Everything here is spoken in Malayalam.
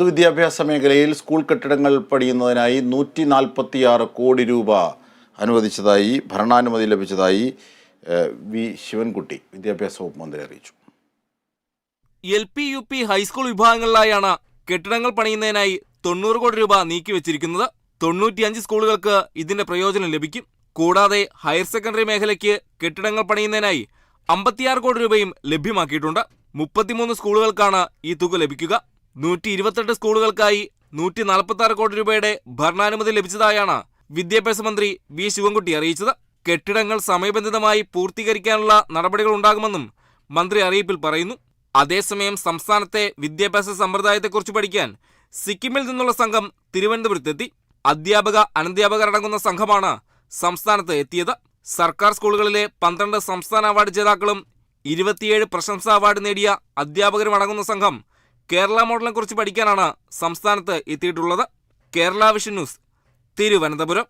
പൊതുവിദ്യാഭ്യാസ മേഖലയിൽ സ്കൂൾ കെട്ടിടങ്ങൾ പണിയുന്നതിനായി നൂറ്റി നാൽപ്പത്തിയാറ് കോടി രൂപ അനുവദിച്ചതായി ഭരണാനുമതി ലഭിച്ചതായി വി. ശിവൻകുട്ടി വിദ്യാഭ്യാസ വകുപ്പ് മന്ത്രി അറിയിച്ചു. L P U P high school വിഭാഗങ്ങളിലായാണ് കെട്ടിടങ്ങൾ പണിയുന്നതിനായി തൊണ്ണൂറ് കോടി രൂപ നീക്കിവെച്ചിരിക്കുന്നത് തൊണ്ണൂറ്റിയഞ്ച് സ്കൂളുകൾക്ക് ഇതിന്റെ പ്രയോജനം ലഭിക്കും. കൂടാതെ ഹയർ സെക്കൻഡറി മേഖലയ്ക്ക് കെട്ടിടങ്ങൾ പണിയുന്നതിനായി അമ്പത്തിയാറ് കോടി രൂപയും ലഭ്യമാക്കിയിട്ടുണ്ട്. മുപ്പത്തിമൂന്ന് സ്കൂളുകൾക്കാണ് ഈ തുക ലഭിക്കുക. നൂറ്റി ഇരുപത്തെട്ട് സ്കൂളുകൾക്കായി നൂറ്റി നാൽപ്പത്തി ആറ് കോടി രൂപയുടെ ഭരണാനുമതി ലഭിച്ചതായാണ് വിദ്യാഭ്യാസ മന്ത്രി വി. ശിവൻകുട്ടി അറിയിച്ചത്. കെട്ടിടങ്ങൾ സമയബന്ധിതമായി പൂർത്തീകരിക്കാനുള്ള നടപടികൾ ഉണ്ടാകുമെന്നും മന്ത്രി അറിയിപ്പിൽ പറയുന്നു. അതേസമയം സംസ്ഥാനത്തെ വിദ്യാഭ്യാസ സമ്പ്രദായത്തെക്കുറിച്ച് പഠിക്കാൻ സിക്കിമിൽ നിന്നുള്ള സംഘം തിരുവനന്തപുരത്തെത്തി. അധ്യാപക അനധ്യാപകർ അടങ്ങുന്ന സംഘമാണ് സംസ്ഥാനത്ത് എത്തിയത്. സർക്കാർ സ്കൂളുകളിലെ പന്ത്രണ്ട് സംസ്ഥാന അവാർഡ് ജേതാക്കളും ഇരുപത്തിയേഴ് പ്രശംസാ അവാർഡ് നേടിയ അധ്യാപകരും അടങ്ങുന്ന സംഘം കേരള മോഡലിനെ കുറിച്ച് പഠിക്കാനാണ് സംസ്ഥാനത്ത് എത്തിയിട്ടുള്ളത്. Kerala vision news Thiruvananthapuram.